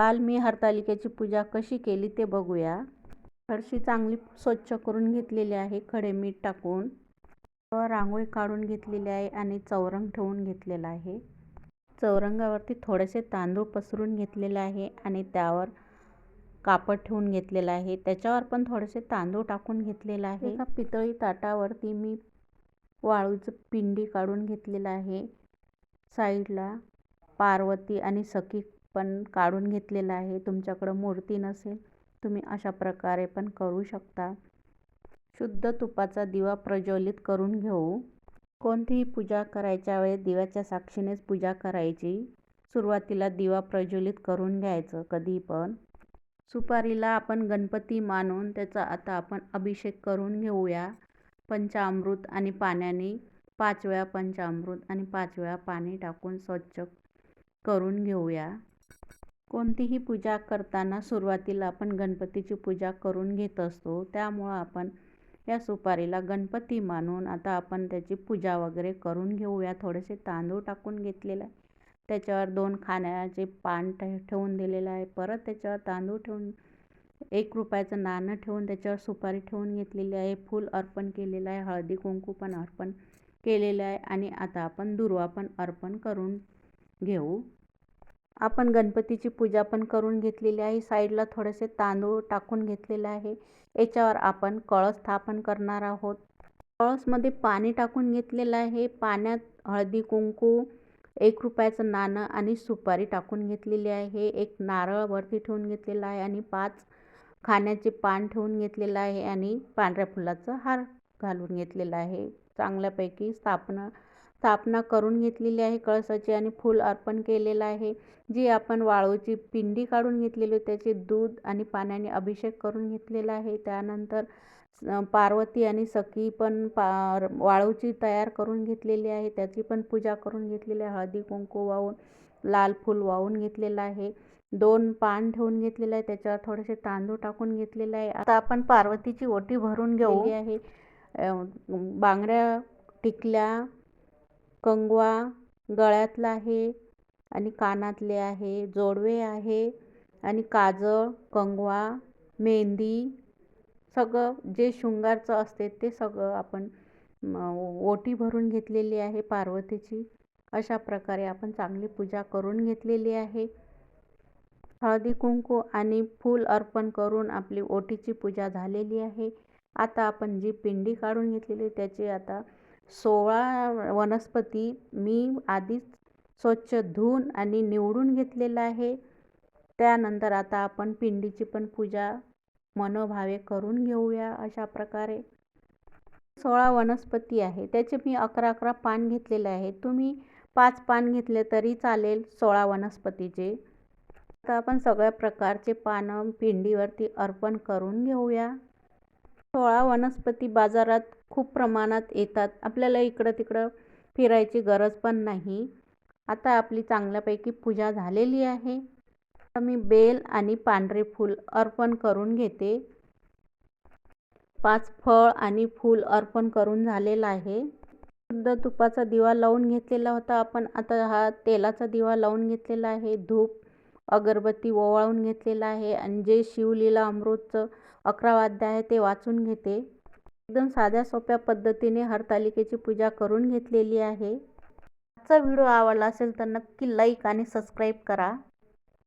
काल मी हरतालिकेची पूजा कशी केली ते बघूया. फरशी चांगली स्वच्छ करून घेतलेली आहे खडे मीठ टाकून. रांगोळी काढून घेतलेली आहे आणि चौरंग ठेवून घेतलेला आहे. चौरंगावरती थोडेसे तांदूळ पसरून घेतलेले आहे आणि त्यावर कापड ठेवून घेतलेलं आहे. त्याच्यावर पण थोडेसे तांदूळ टाकून घेतलेलं आहे. एका पितळी ताटावरती मी वाळूचं पिंडी काढून घेतलेलं आहे. साईडला पार्वती आणि सखी पण काढून घेतलेलं आहे. तुमच्याकडं मूर्ती नसेल तुम्ही अशा प्रकारे पण करू शकता. शुद्ध तुपाचा दिवा प्रज्वलित करून घेऊ. कोणतीही पूजा करायच्या वेळेस दिव्याच्या साक्षीनेच पूजा करायची. सुरुवातीला दिवा प्रज्वलित करून घ्यायचं कधी पण. सुपारीला आपण गणपती मानून त्याचा आता आपण अभिषेक करून घेऊया. पंचामृत आणि पाण्याने पाच वेळा पंचामृत आणि पाच वेळा पाणी टाकून स्वच्छ करून घेऊया. कोणतीही पूजा करताना सुरुवातीला आपण गणपतीची पूजा करून घेत असतो. त्यामुळं आपण या सुपारीला गणपती मानून आता आपण त्याची पूजा वगैरे करून घेऊया. थोडेसे तांदूळ टाकून घेतलेलं आहे. त्याच्यावर दोन खाण्याचे पान ठेवून दिलेलं आहे. परत त्याच्यावर तांदूळ ठेवून एक रुपयाचं नाणं ठेवून त्याच्यावर सुपारी ठेवून घेतलेली आहे. फूल अर्पण केलेलं आहे. हळदी कुंकू पण अर्पण केलेलं आहे. आणि आता आपण दुर्वा पण अर्पण करून घेऊ. आपण गणपतीची पूजा पण करून घेतलेली आहे. साईडला थोडेसे तांदूळ टाकून घेतलेले आहे. याच्यावर आपण कळस स्थापन करणार आहोत. कळसमध्ये पाणी टाकून घेतलेलं आहे. पाण्यात हळदी कुंकू एक रुपयाचं नाणं आणि सुपारी टाकून घेतलेली आहे. एक नारळ वरती ठेवून घेतलेला आहे आणि पाच खाण्याचे पान ठेवून घेतलेलं आहे आणि पांढऱ्या फुलाचं हार घालून घेतलेला आहे. चांगल्यापैकी स्थापना स्थापना करून घेतलेली आहे. कळसाची आणि फूल अर्पण केलेलं आहे. जी आपण वाळूची पिंडी काढून घेतलेली त्याचे दूध आणि पाण्याने अभिषेक करून घेतलेला आहे. त्यानंतर पार्वती आणि सखी पण पा वाळूची तयार करून घेतलेली आहे. त्याची पण पूजा करून घेतलेली आहे. हळदी कुंकू वाहून लाल फूल वाहून घेतलेलं आहे. दोन पान ठेवून घेतलेलं आहे. त्याच्यावर थोडेसे तांदूळ टाकून घेतलेले आहे. आता आपण पार्वतीची ओटी भरून घेऊ. आहे. बांगड्या टिकल्या कंगवा गळ्यातला आहे आणि कानातले आहे जोडवे आहे आणि काजळ कंगवा मेहंदी सगळं जे शृंगारचं असते ते सगळं आपण ओटी भरून घेतलेली आहे पार्वतीची. अशा प्रकारे आपण चांगली पूजा करून घेतलेली आहे. हळदी कुंकू आणि फूल अर्पण करून आपली ओटीची पूजा झालेली आहे. आता आपण जी पिंडी काढून घेतलेली त्याची आता सोळा वनस्पती मी आधीच स्वच्छ धुवून आणि निवडून घेतलेलं आहे. त्यानंतर आता आपण पिंडीची पण पूजा मनोभावे करून घेऊया अशा प्रकारे. सोळा वनस्पती आहे. त्याचे मी अकरा अकरा पान घेतलेले आहे तुम्ही पाच पान घेतले तरी चालेल सोळा वनस्पतीचे. आता आपण सगळ्या प्रकारचे पानं पिंडीवरती अर्पण करून घेऊया. सोळा वनस्पती बाजारात खूप प्रमाणात येतात. आपल्याला इकडं तिकडं फिरायची गरज पण नाही. आता आपली चांगल्यापैकी पूजा झालेली आहे. तर मी बेल आणि पांढरे फूल अर्पण करून घेते. पाच फळ आणि फूल अर्पण करून झालेलं आहे. शुद्ध तुपाचा दिवा लावून घेतलेला होता. आपण आता हा तेलाचा दिवा लावून घेतलेला आहे. धूप अगरबत्ती ओवाळून घेतलेला आहे आणि जे शिवलीला अमृतचं अकरा वाद्य आहे ते वाचून घेते. एकदम साध्या सोप्या पद्धतीने हरतालिकेची पूजा करून घेतलेली आहे. आजचा व्हिडिओ आवडला असेल तर नक्की लाईक आणि सबस्क्राईब करा.